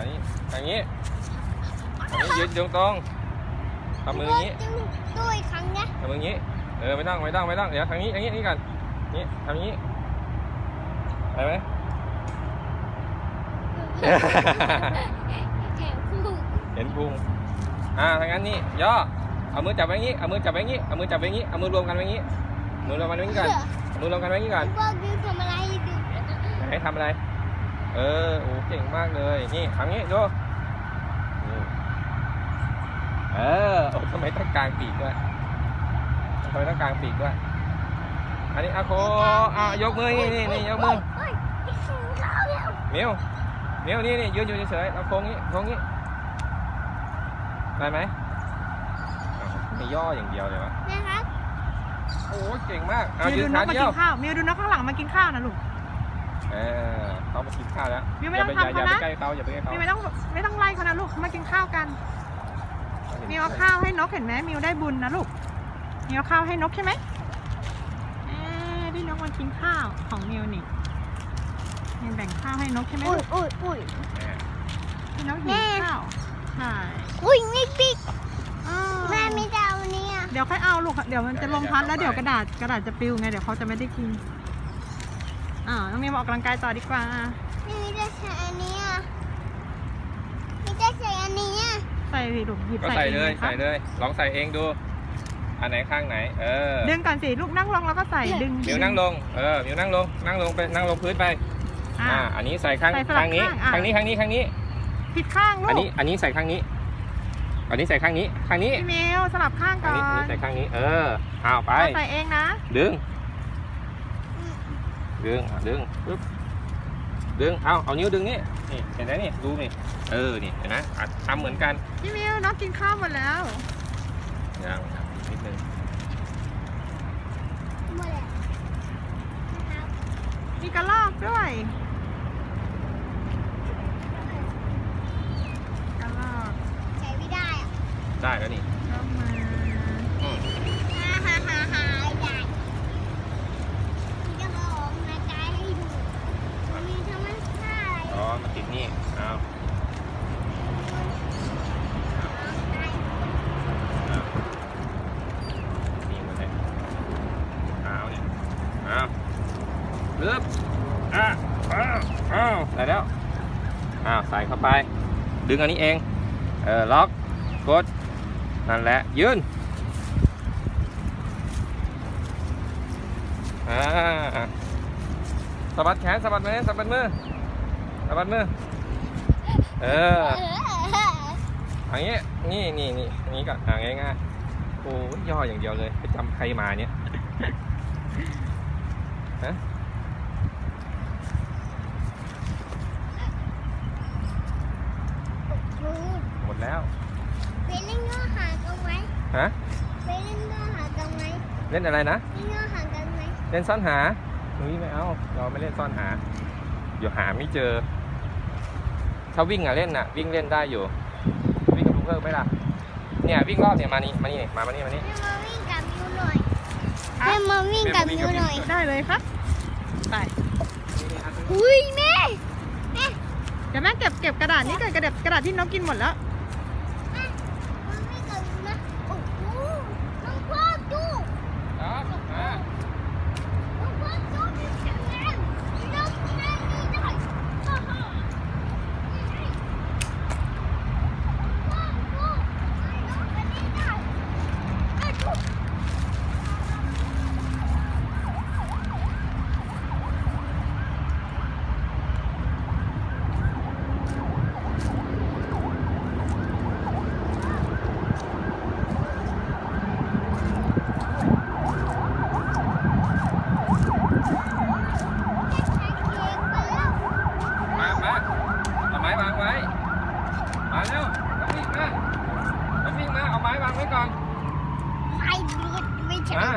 อันนี้ทางนี้อันนี้ยืนตรงตรงๆทำมืออย่างนี้ด้วยครั้งเนี้ยทำมืออย่างนี้ เออไม่ต้องไม่ต้องไม่ต้องเดี๋ยวทางนี้ทางนี้นี่กันนี่ทำอย่างนี้ไปไหมแถมคู่เห็นพุงอ่าทางนั้นนี่ย่อเอามือจับไว้อย่างนี้เอามือจับไว้อย่างนี้เอามือจับไว้อย่างนี้เอามือรวมกันไว้อย่างนี้มือรวมกันไว้อย่างนี้ก่อนเอามือรวมกันไว้อย่างนี้ก่อนพวกยูทำอะไรดูไหนทำอะไร เออโอ้เก่งมากเลย นี่ทำอย่างนี้ดูนี่เออโอ้ทำไมต้องกลางปีกด้วยทำไมต้องกลางปีกด้วย อันนี้อาโคอะยกมือนี่นี่นี่ยกมือเฮ้ยพี่สูงเราแล้วมิวมิวนี่นี่ยืนอยู่เฉยๆเราโค้งนี้โค้งนี้ได้ไหมอ้าวไม่ย่ออย่างเดียวเลยวะนะครับโอ้ยเก่งมากเอามิวยืดูนนขากมาเดีกิยวนข้าวมิวดูนกข้างหลังมากินข้าวนะลูก เออเขามากินข้าวแล้วมิวไม่อย่าต้ไปองอย่าทำอย่าเขาไปนะใกล้เขาอย่าไปใกล้เขามิวไม่ต้องไม่ต้องไล่เขานะลูกเขามากินข้าวกัน มิวเอาข้าวให้นกเห็นไหมมิวได้บุญนะลูก มิวเอาข้าวให้นกใช่ไหมเอ๊ะที่นกมากินข้าวของมิวนี่มิวแบ่งข้าวให้นกใช่ไหมอุ้ยลูกอุ้ยอุ้ยแม่ที่นกหิวข้าวใช่อุ้ยนี่ปิ๊กอ้าวแม่ไม่จะเอาเนี่ยเดี๋ยวค่อยเอาลูก เดี๋ยวมันจะลมพัดแล้วเดี๋ยวกระดาษกระดาษจะปลิวไงเดี๋ยวเขาจะไม่ได้กิน อ่าวน้องมิวมาออกกำลังกายต่อดีกว่าไม่มีจะใส่อันเนี้ยไม่จะใส่อันเนี้ยใส่สิลูกหยิบก็ใส่ใส่เลยองครับใส่เลย ลองใส่เองดู อันไหนข้างไหน เออดึงก่อนสิลูกนั่งลงแล้วก็ใส่ดึงมิวนั่งลง เออมิวนั่งลง นั่งลงไปนั่งลงพื้นไป อ่าอ่าอันนี้ใส่ข้างใส่สลับข้างนี้ ข้างอะ ข้างนี้ข้างนี้ข้างนี้ ผิดข้างลูอันกนี้อันนี้ใส่ข้างนี้ อันนี้ใส่ข้างนี้ ข้างนี้ พี่มิวสลับข้างอันก่อนี้อันนี้นใส่ข้างนี้ เออเอาไป เอาใส่เองนะ ดึง ดึงอะดึงปึ๊บดึง เอาเอานิ้วดึงนี่นี่เห็นไหมนี่ดูนี่เออนี่เห็นไหมอะทำเหมือนกันพี่มิวน้องกินข้าวหมดแล้วยังนิดนึงหมดแล้วนะครับมีกระรอกด้วยกระรอก ใช้ไม่ได้อะได้แล้วนี่ ก็มา อืม ฮ่าฮ่าฮ่าฮ่าใหญ่จะมาออกกำลังกายให้ดูมันมีธรรมชาติ อ๋อมาติดนี่ เอา นี่หมดเลยเอาเนี่ยเอา เลือบอะอ้าวอ้าวได้แล้วอ้าวใส่เข้าไป ดึงอันนี้เอง เออล็อกกดนั่นแหละยืนอ่าสะบัดแขนสะบัดมือสะบัดมือสะบัดมือเออเอออย่างนี้นี่นี่นี่อย่างนี้ก่อนอ่าง่ายๆโอ้ยย่ออย่างเดียวเลยไปจำใครมาเนี่ยฮะ หมด แล้วไปเล่นเงือหางกันไหมฮะไปเล่นเงือหางกันไหมเล่นอะไรนะเล่นเงือหางกันไหมเล่นซ่อนหานุ้ยไม่เอาเราไม่เล่นซ่อนหาเดี๋ยวหาไม่เจอ ถ้าวิ่งอะเล่นอะวิ่งเล่นได้อยู่ วิ่งกับลูกเพิ่มไหมล่ะเนี่ยวิ่งรอบเนี่ยมานี่มานี่มามานี่มานี่แม่มาวิ่งกับมิวหน่อยแม่มาวิ่งกับมิวหน่อยได้เลยครับไปอุ้ยแม่เดี๋ยวแม่เก็บเก็บกระดาษนี่ก่อนกระดาษกระดาษที่นกกินหมดแล้ว แม่มาวิ่งกับมิวนะโอ้โหน้องพ่อดู ครับอ่า น้องพ่อดูมีแข็งแรงน้องแม่นี่ได้โอ้โหนี่ไงพ่อดูไอ้น้องคนนี้ได้ไอ้ดู มามาเอาไม้วางไว้ มาเร็วน้องวิ่งมา น้